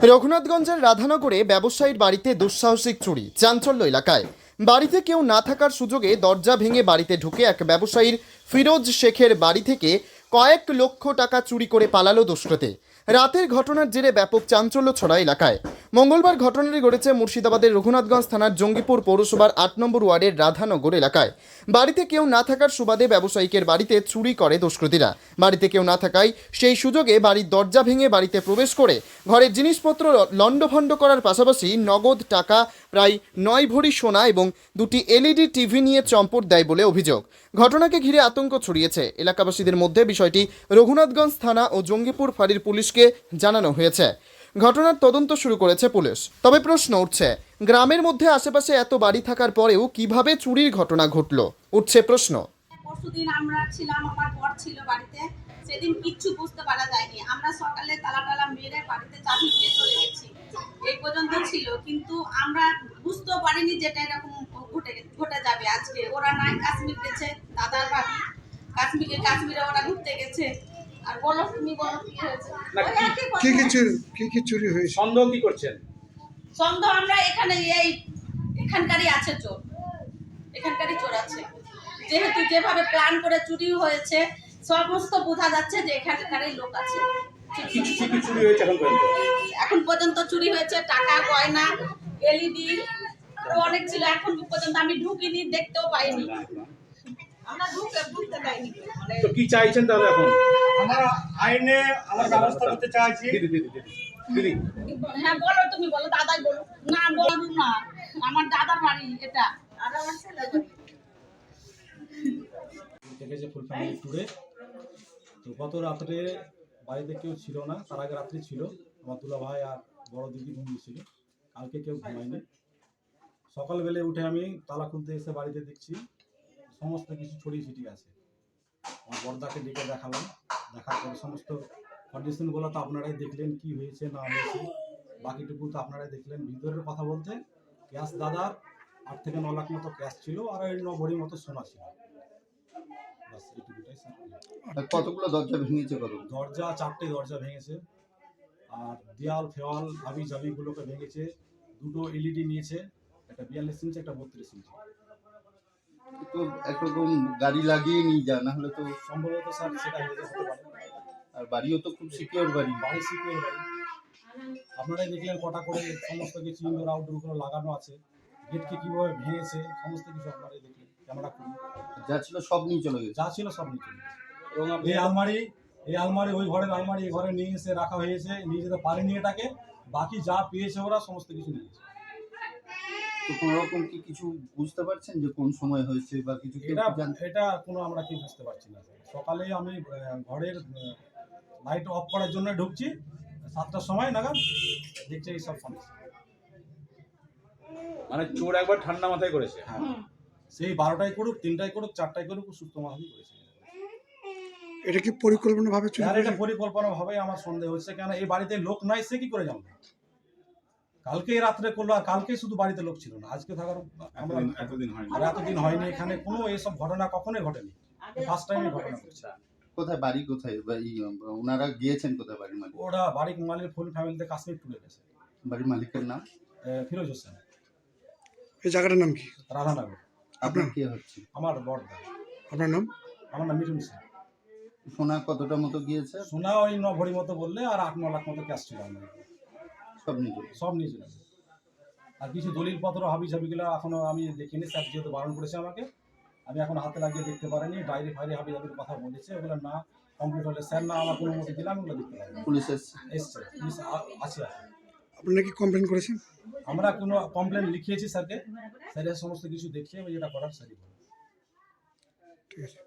রঘুনাথগঞ্জের রাধানগরে ব্যবসায়ীর বাড়িতে দুঃসাহসিক চুরি, চাঞ্চল্য এলাকায়। বাড়িতে কেউ না থাকার সুযোগে দরজা ভেঙে বাড়িতে ঢুকে এক ব্যবসায়ীর ফিরোজ শেখের বাড়ি থেকে কয়েক লক্ষ টাকা চুরি করে পালালো দুষ্কৃতে। রাতের ঘটনার জেরে ব্যাপক চাঞ্চল্য ছড়া এলাকায়। মঙ্গলবার ঘটনাটি ঘটেছে মুর্শিদাবাদের রঘুনাথগঞ্জ থানার জঙ্গিপুর পৌরসভার আট নম্বর ওয়ার্ডের রাধানগর এলাকায়। বাড়িতে কেউ না থাকার সুবাদে ব্যবসায়িকের বাড়িতে চুরি করে দুষ্কৃতীরা। বাড়িতে কেউ না থাকায় সেই সুযোগে বাড়ির দরজা ভেঙে বাড়িতে প্রবেশ করে ঘরের জিনিসপত্র লণ্ডভণ্ড করার পাশাপাশি নগদ টাকা, প্রায় নয় ভরি সোনা এবং দুটি এলইডি টিভি নিয়ে চম্পট দেয় বলে অভিযোগ। ঘটনাকে ঘিরে আতঙ্ক ছড়িয়েছে। এলাকাবাসীদের মধ্যে বিষয়টি রঘুনাথগঞ্জ থানা ও জঙ্গিপুর ফাঁড়ির পুলিশকে জানানো হয়েছে। ঘটনার তদন্ত শুরু করেছে পুলিশ। তবে প্রশ্ন উঠছে, গ্রামের মধ্যে আশেপাশে এত বাড়ি থাকার পরেও কীভাবে চুরির ঘটনা ঘটল? উঠছে প্রশ্ন। পরশুদিন আমরা ছিলাম, আমার বর ছিল বাড়িতে। সেদিন কিচ্ছু বুঝতে পারা যায়নি। আমরা সকালে তালা টালা মেরে বাড়িতে চাবি দিয়ে চলে গেছি। এই পর্যন্ত ছিল, কিন্তু আমরা বুঝতেও পারিনি যেটা এরকম ঘটে ঘটে যাবে আজকে। ওরা নাই কাশ্মীর গেছে, দাদার ভাবি কাশ্মীরে কাশ্মীরে ওরা ঘুরতে গেছে। আর বলো তুমি বলো কি হয়েছে ওই কি- একই কথা। কি কি চুরি কি কি চুরি হয়েছে? সন্দেহ কি করছেন? সন্দেহ আমরা এখানে এই এখানকারই আছে চোর। এখানকারই চোর আছে। যেহেতু যেভাবে প্ল্যান করে চুরি হয়েছে সমস্ত বোঝা যাচ্ছে যে এখানকারই লোক আছে। কি কি কি চুরি হয়েছে এখন পর্যন্ত? এখন পর্যন্ত চুরি হয়েছে টাকা গয়না এলইডি আরও অনেক ছিল। এখন পর্যন্ত আমি ঢুকিনি দেখতেও পাইনি আমরা ঢুকে ঢুকতে পাইনি মানে তো কি চাইছেন তাহলে এখন? আমরা আইনে আমার ব্যবস্থা করতে চাইছি। দিদি দিদি দিদি দিদি। হ্যাঁ বলো তুমি বলো দাদাই বলো। না বলো না আমার দাদার বাড়ি এটা। আর আমার ছেলে বাড়ি। দেখেছে ফুল ফ্যামিলি ট্যুরে তো গত রাত্রে বাড়িতে কেউ ছিল না তার আগে রাত্রে ছিল। আমার দুলা ভাই আর বড় দিদি ঘুমিয়েছিল কালকে কেউ ঘুমায়নি। সকালবেলে উঠে আমি তালা খুলতে এসে বাড়িতে দেখছি সমস্ত কিছু ছড়িয়ে ছিটিয়ে আছে। আমার বর্দাকে ডেকে দেখালাম। দেখার পরে সমস্ত কন্ডিশনগুলো তো আপনারাই দেখলেন কি হয়েছে না হয়েছে। বাকিটুকু তো আপনারাই দেখলেন। ভিতরের কথা বলতে ক্যাশ দাদার আট থেকে ন লাখ মতো ক্যাশ ছিল আর ওই ন ভরি মতো সোনা ছিল। কতগুলো দরজা ভেঙেছে কত? দরজা চারটে দরজা ভেঙেছে। আর দেয়াল ফেওয়াল হাবি জাবিগুলোকে ভেঙেছে। দুটো এলইডি নিয়েছে। একটা বিয়াল্লিশ ইঞ্চি একটা বত্রিশ ইঞ্চি তো একরকম গাড়ি লাগিয়ে নিয়ে যা না হলে তো সম্ভবত স্যার সেটা হয়ে যেতে পারে। আর বাড়িও তো খুব সিকিউর বাড়ি। বাড়ি সিকিউর বাড়ি। আপনারাই দেখলেন কটা করে সমস্ত কিছু ইনডোর আউটডোরগুলো লাগানো আছে। গেটকে কীভাবে ভেঙেছে সমস্ত কিছু আপনারাই দেখলেন ক্যামেরা খুলে। যা ছিল সব নিয়ে চলে গেছে। যা ছিল সব নিচে এবং এই আলমারি এই আলমারি ওই ঘরের আলমারি এই ঘরে নিয়ে এসে রাখা হয়েছে নিয়ে যেতে পারেনি এটাকে। বাকি যা পেয়েছে ওরা সমস্ত কিছু নিয়েছে তো কোনো রকম কি কিছু বুঝতে পারছেন যে কোন সময় হয়েছে বা কিছু এটা এটা কোনো আমরা কি বুঝতে পারছি না সকালে আমি ঘরের লাইট অফ করার জন্য ঢুকছি সাতটার সময় নাগাদ দেখছি এই সব সমস্যা। মানে চোর একবার ঠান্ডা মাথায় করেছে? হ্যাঁ। সেই বারোটায় করুক তিনটায় করুক চারটায় করুক সুস্থ মাহাদি করেছে। এটা কি পরিকল্পনা ভাবে চুরি এটা হয়েছে? পরিকল্পনা ভাবে আমার সন্দেহ হচ্ছে কেন এই বাড়িতে লোক নাই সে কি করে জানবে? কালকে রাত্রে করল আর কালকে শুধু বাড়িতে লোক ছিল না। আজকে থাকার আমরা এতদিন হয়নি। আর এতদিন হয়নি এখানে কোনো এইসব ঘটনা কখনোই ঘটেনি। ফার্স্ট টাইমে ঘটনা ঘটছে। কোথায় বাড়ি কোথায়? ওনারা গিয়েছেন কোথায় বাড়ির মালিক? ওরা বাড়ির মালিক ফুল ফ্যামিলিতে কাশ্মীর টুরে গেছে। বাড়ির মালিকের নাম? ফিরোজ হোসেন। এই জায়গাটার নাম কি? রাধানগর। আপনার কি হচ্ছে? আমার বড়দা আপনার নাম? আমার নাম মিঠুন সিং সোনা কতটা মতো গিয়েছে? সোনা ওই ন ভরি মতো বললে আর আট ন লাখ মতো ক্যাশ ছিল আমার। সব নিয়ে চলে সব নিয়ে চলে আর কিছু দলিল পত্র হাবি জাবিগুলো এখনও আমি দেখিনি। স্যার যেহেতু বারণ করেছে আমাকে আমি এখন হাতে লাগিয়ে দেখতে পারিনি। ডায়েরি ফাইরি হাবি জাবির কথা বলেছে ওগুলো না কমপ্লিট হলে স্যার না আমার কোনো মতো দিলাম ওগুলো দেখতে পারিনি পুলিশ এসছে। পুলিশ আছে আছে। আপনি নাকি কমপ্লেন করেছেন? আমরা কোনো কমপ্লেন লিখিয়েছি স্যারকে। স্যারের সমস্ত কিছু দেখিয়ে ওই যেটা করার স্যারই করবে। ঠিক আছে।